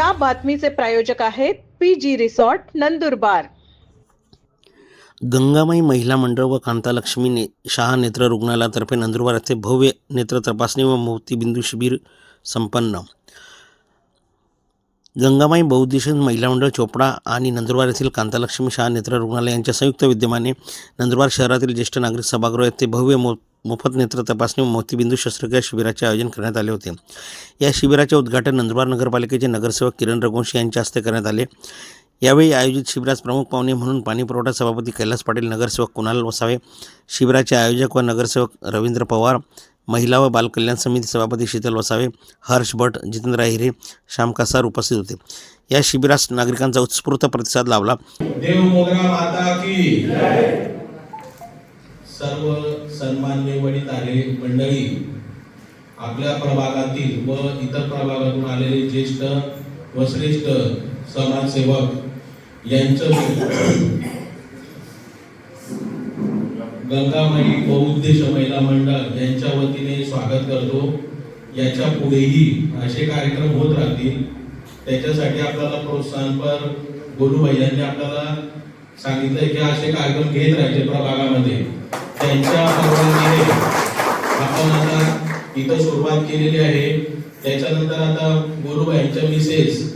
या बातमीचे प्रायोजक आहेत P G resort Nandurbar. Gangamai महिला मंडळ व कांतालक्ष्मी ने शहा नेत्र रुग्णालयातर्फे नंदुरबार येथे भव्य नेत्र तपासणी व मोतीबिंदू शिबिर संपन्न. गंगामाई बहुउद्देशीय महिला मंडळ चोपडा आणि नंदुरबार येथील कांतालक्ष्मी शहा नेत्र रुग्णालय यांच्या संयुक्त विद्यमाने नंदुरबार शहरातील ज्येष्ठ नागरिक सभागृह येथे भव्य मो मोफत नेत्र तपासणी मोतीबिंदू शस्त्रक्रिया शिबिराचे आयोजन करण्यात आले होते. या शिबिराचे उद्घाटन नंदुरबार नगरपालिकेचे नगरसेवक किरण रघुवंशी यांच्या हस्ते करण्यात आले. यावेळी आयोजित शिबिरास प्रमुख पाहुणे म्हणून पाणीपुरवठा सभापती कैलास पाटील नगरसेवक कुणाल वसावे शिबिराचे आयोजक व नगरसेवक रवींद्र पवार महिला व बालकल्याण समिती सभापती शीतल वसावे हर्ष भट जितेंद्र हिरे श्याम कासार उपस्थित होते. या शिबिरास नागरिकांचा उत्स्फूर्त प्रतिसाद लाभला. देव मोगरा माता की सर्व सन्मान्य वडील वडीलधारे मंडळी आपल्या प्रभागातील व इतर प्रभागातून आलेले ज्येष्ठ व श्रेष्ठ समाजसेवक यांचं गंगामाई बहुउद्देश महिला मंडळ यांच्या वतीने स्वागत करतो. याच्या पुढेही असे कार्यक्रम होत राहतील. त्याच्यासाठी आपल्याला प्रोत्साहनपर गोलूभाई यांनी आपल्याला सांगितलं की असे कार्यक्रम घेत राहायचे प्रभागामध्ये त्यांच्या परवानगीने आपण आता इथं सुरुवात केलेली आहे. त्याच्यानंतर आता गोलूभाई मिसेस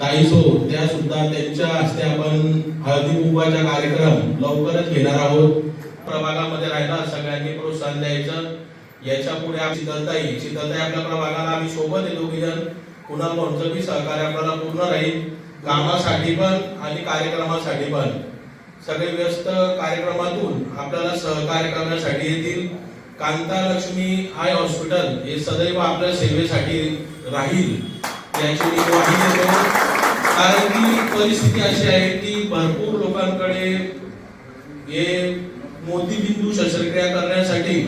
ताईसो त्या सुद्धा त्यांच्या हस्ते आपण हळदी कुंभाचा कार्यक्रम लवकरच घेणार आहोत. प्रभागामध्ये राहिला सगळ्यांनी प्रोत्साहन द्यायचं. याच्यापुढे आम्ही शीतलताई शीतलताई आपल्या प्रभागाला आम्ही सोबत आहे दोघीजण पुन्हा कोणतं बी सहकार्य आपल्याला पूर्ण राहील. कामासाठी पण आणि कार्यक्रमासाठी पण. सगळे व्यस्त कार्यक्रमातून आपल्याला सहकार्य करण्यासाठी येतील. कांता लक्ष्मी आय हॉस्पिटल हे सदैव आपल्या सेवेसाठी राहील याची मी ग्वाही देतो. कारण की परिस्थिती अशी आहे की भरपूर लोकांकडे हे मोतीबिंदू शस्त्रक्रिया करण्यासाठी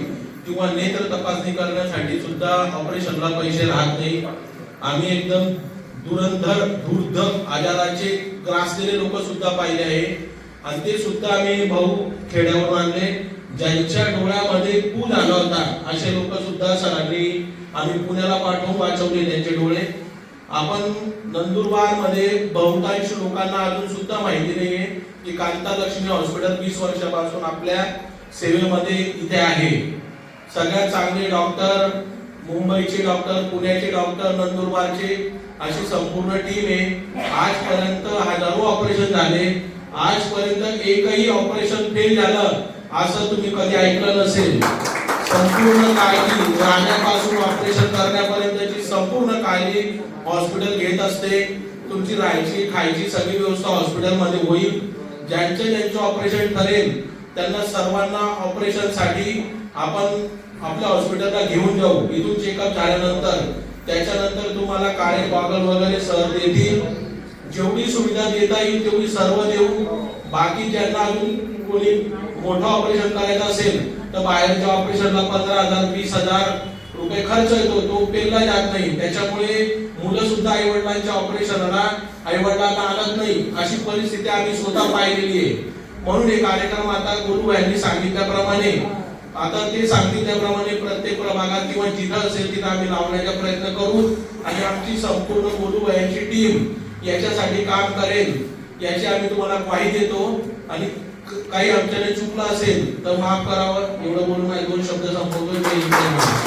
किंवा नेत्र तपासणी करण्यासाठी सुद्धा ऑपरेशनला पैसे राहत नाही. आम्ही एकदम दुरंधर दुर्धम आजाराचे ग्रासलेले लोक सुद्धा पाहिले आहे. आणि ते सुद्धा आम्ही भाऊ खेड्यावरून आणले. ज्यांच्या डोळ्यामध्ये पूल आला होता असे लोक सुद्धा सरांनी आम्ही पुण्याला पाठवून वाचवले त्यांचे डोळे. आपण नंदुरबारमध्ये बहुतांश लोकांना अजून सुद्धा माहिती नाहीये. की कांता लक्ष्मी हॉस्पिटल वीस वर्षापासून आपल्या सेवेमध्ये इथे आहे. सगळ्यात चांगले डॉक्टर मुंबईचे डॉक्टर पुण्याचे डॉक्टर नंदुरबारचे अशी संपूर्ण टीम आहे. आजपर्यंत हजारो ऑपरेशन झाले. आजपर्यंत एकही ऑपरेशन फेल झालं असं तुम्ही कधी ऐकलं नसेल. संपूर्ण काळजी राहण्यापासून ऑपरेशन करण्यापर्यंतची संपूर्ण काळजी हॉस्पिटल घेत असते. तुमची राहायची खायची सगळी व्यवस्था हॉस्पिटलमध्ये होईल. ज्यांचं ज्यांचं ऑपरेशन ठरेल त्यांना सर्वांना ऑपरेशनसाठी आपण आपल्या हॉस्पिटलला घेऊन जाऊ. इथून चेकअप झाल्यानंतर त्याच्यानंतर तुम्हाला काळे गॉगल वगैरे सर देतील. जेवढी सुविधा देता येईल तेवढी सर्व देऊ. बाकी ज्यांना अजून कोणी मोठं ऑपरेशन करायचं असेल तर बाहेरच्या ऑपरेशनला पंधरा हजार वीस हजार रुपये खर्च येतो. तो पेरला जात नाही. त्याच्यामुळे मुलं सुद्धा आई वडिलांच्या ऑपरेशनला आई वडिलांना आणत नाही. अशी परिस्थिती आम्ही स्वतः पाहिलेली आहे. म्हणून हे कार्यक्रम आता गुरु यांनी सांगितल्याप्रमाणे आता ते सांगितल्याप्रमाणे प्रत्येक प्रभागात किंवा जिथं असेल तिथं आम्ही लावण्याचा प्रयत्न करू आणि आमची संपूर्ण गुरु यांची टीम याच्यासाठी काम करेल याची आम्ही तुम्हाला ग्वाही देतो. आणि काही आमच्याने चुकलं असेल तर माफ करावं. एवढं बोलून दोन शब्द संपवतोय.